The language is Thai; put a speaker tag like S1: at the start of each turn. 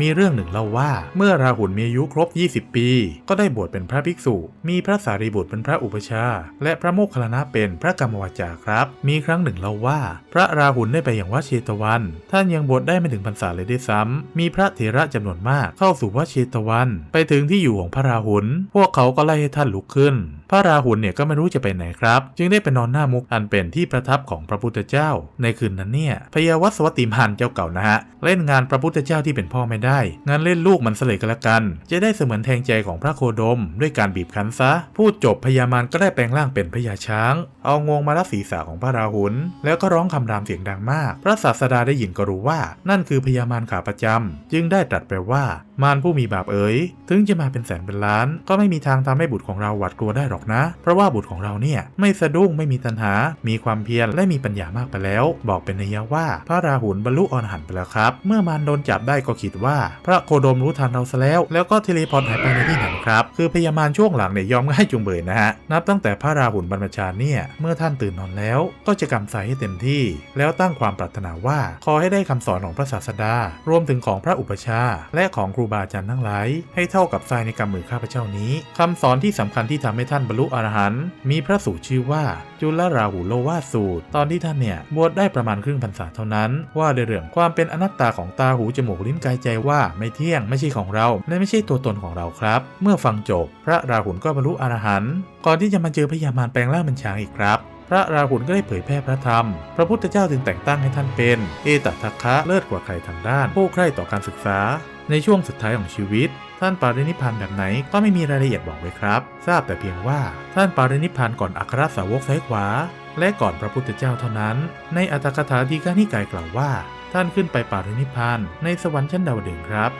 S1: มีเรื่องหนึ่งเล่าว่า เมื่อราหุลมีอายุครบ 20 ปี ก็ได้บวชเป็นพระภิกษุ มีพระสารีบุตรเป็นพระอุปชา และพระโมคคัลลานะเป็นพระกรรมวาจาครับ มีครั้งหนึ่งเล่าว่า พระราหุลได้ไปอย่างวัดเชตวัน ท่านยังบวชได้ไม่ถึงพรรษาเลยด้วยซ้ำมีพระเถระจำนวนมากเข้าสู่วัดเชตวัน ไปถึงที่อยู่ของพระราหุลพวกเขาก็ไล่ให้ท่านลุกขึ้นพระราหุลเนี่ยก็ไม่รู้จะไปไหนครับ จึงได้ไปนอนหน้ามุกอันเป็นที่ประทับของพระพุทธเจ้า ในคืนนั้นเนี่ยพญาวัสวัติมหันเจ้าเก่านะฮะเล่นงานพระพุทธเจ้าที่เป็นพ่อไม่ได้งานเล่นลูกมันเสลยกันละกัน จะได้เสมือนแทงใจของพระโคดม ด้วยการบีบคั้นซะ พูดจบพญามารก็ได้แปลงร่างเป็นพญาช้าง เอางวงมารัดศีรษะของพระราหุลแล้วก็ร้องคำรามเสียงดังมาก พระศาสดาได้ยินก็รู้ว่า นั่นคือพญามารขาประจำจึงได้ตรัสไปว่า มารผู้มีบาปเอ๋ยถึงจะมาเป็นแสนเป็นล้าน ก็ไม่มีทางทำให้บุตรของเราหวาดกลัวได้หรอกนะ เพราะว่าบุตรของเราเนี่ยไม่สะดุ้งไม่มีตัณหา มีความเพียรและมีปัญญามากไปแล้ว บอกเป็นนัยว่า พระราหุลบรรลุอรหันต์ไปแล้วครับ เมื่อมารโดนจับได้ก็คิดว่า พระโคดมรู้ทันเราซะแล้ว แล้วก็เทเลพอร์ตหายไปในที่ไหน ครับ คือพญามารช่วงหลังเนี่ยยอมง่ายจุงเบยนะฮะ นับตั้งแต่พระราหุลบรรพชาเนี่ย เมื่อท่านตื่นนอนแล้ว ก็จะกำใสให้เต็มที่ แล้วตั้งความปรารถนาว่า ขอให้ได้คำสอนของพระศาสดา รวมถึงของพระอุปชา และของครูบาอาจารย์ทั้งหลาย ให้เท่ากับทรายในกำมือข้าพเจ้านี้คำสอนที่สำคัญที่ทำให้ท่านบรรลุอรหันต์มีพระสูตรชื่อว่า จุลราหุโลวาสสูตร ตอนที่ท่านเนี่ยบวชได้ประมาณครึ่งพรรษาเท่านั้น ว่าในเรื่องความเป็นอนัตตาของตาหูจมูกลิ้นกายใจว่าไม่เที่ยงไม่ใช่ของเราและไม่ใช่ตัวตนของเราครับ เมื่อฟังจบ พระราหุลก็บรรลุอรหันต์ก่อนที่จะมาเจอพญามารแปลงร่างเป็นช้างอีกครับ พระราหุลก็ได้เผยแพร่พระธรรม พระพุทธเจ้าจึงแต่งตั้งให้ท่านเป็น เอตทัคคะเลิศกว่าใครทางด้าน ผู้ใคร่ต่อการศึกษา ในช่วงสุดท้ายของชีวิต ท่านปารินิพานแบบไหนก็ไม่มีรายละเอียดบอกไว้ครับ ทราบแต่เพียงว่าท่านปารินิพานก่อนอัครสาวกซ้ายขวา และก่อนพระพุทธเจ้าเท่านั้น ในอัตถกถาดีกานิกายกล่าวว่า ท่านขึ้นไปปารินิพานในสวรรค์ชั้นดาวดึงครับ